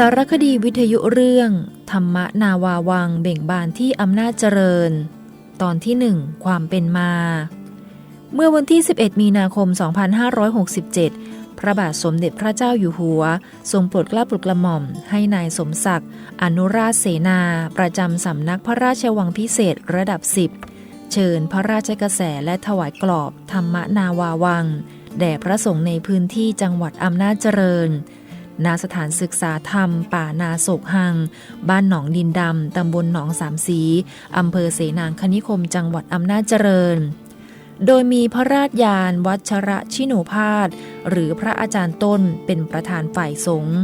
สารคดีวิทยุเรื่อง ธรรมนาวาวังเบ่งบานที่อำนาจเจริญ ตอนที่หนึ่งความเป็นมา เมื่อวันที่ 11 มีนาคม 2567 พระบาทสมเด็จพระเจ้าอยู่หัว ทรงโปรดเกล้าโปรดกระหม่อม ให้นายสมศักดิ์อนุราชเสนา ประจำสำนักพระราชวังพิเศษระดับ 10 เชิญพระราชกระแสและถวายกรอบ ธรรมนาวาวัง แด่พระสงฆ์ในพื้นที่จังหวัดอำนาจเจริญ ณสถานศึกษาธรรม ป่านาโศกหัง บ้านหนองดินดำ ตำบลหนองสามสี อำเภอเสนางคณิคมจังหวัดอำนาจเจริญ โดยมีพระราชยานวัชระชิโนภาสหรือพระอาจารย์ต้นเป็นประธานฝ่ายสงฆ์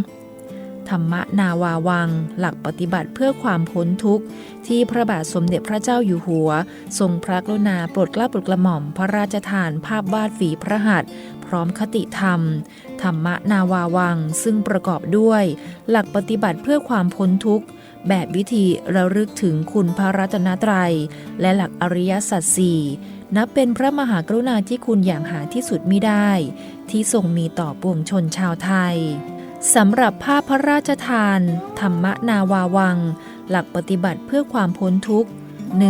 ธรรมนาวาวัง หลักปฏิบัติเพื่อความพ้นทุกข์ ที่พระบาทสมเด็จพระเจ้าอยู่หัว ทรงพระกรุณาโปรดเกล้าโปรดกระหม่อมพระราชทานภาพวาดฝีพระหัตถ์ ร้อมคติธรรม ธรรมนาวาวัง ซึ่งประกอบด้วย หลักปฏิบัติเพื่อความพ้นทุกข์ แบบวิธีระลึกถึงคุณพระรัตนตรัย และหลักอริยสัจสี่นับเป็นพระมหากรุณาธิคุณอย่างหาที่สุดมิได้ ที่ทรงมีต่อปวงชนชาวไทยสำหรับภาพพระราชทาน ธรรมนาวาวัง หลักปฏิบัติเพื่อความพ้นทุกข์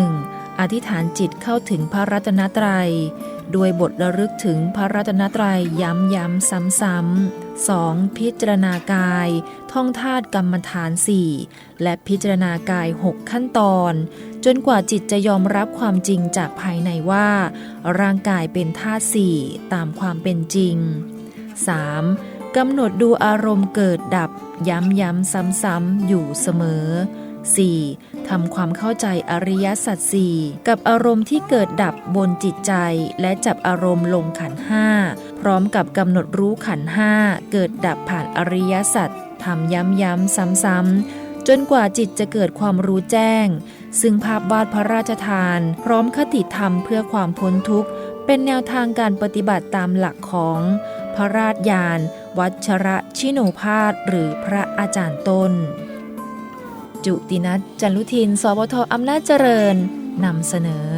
1. อธิษฐานจิตเข้าถึงพระรัตนตรัย ด้วยบทระลึกถึงพระรัตนตรัยย้ำย้ำซ้ำๆ 2. พิจารณากาย ท่องธาตุกรรมฐาน 4 และพิจารณากาย 6 ขั้นตอน จนกว่าจิตจะยอมรับความจริงจากภายในว่า ร่างกายเป็นธาตุสี่ตามความเป็นจริง 3. กำหนดดูอารมณ์เกิดดับย้ำย้ำซ้ำๆ อยู่เสมอ 4. ทำความเข้าใจอริยสัจสี่กับอารมณ์ที่เกิดดับบนจิตใจ และจับอารมณ์ลงขันห้าพร้อมกับกำหนดรู้ขันห้าเกิดดับผ่านอริยสัจทำย้ำย้ำซ้ำๆ จนกว่าจิตจะเกิดความรู้แจ้ง ซึ่งภาพวาดพระราชทาน พร้อมคติธรรมเพื่อความพ้นทุกข์ เป็นแนวทางการปฏิบัติตามหลักของ พระราชยาน วัชระชิโนภาสหรือพระอาจารย์ต้น จุตินัทจันลุทิน สวทอำนาจเจริญนำเสนอ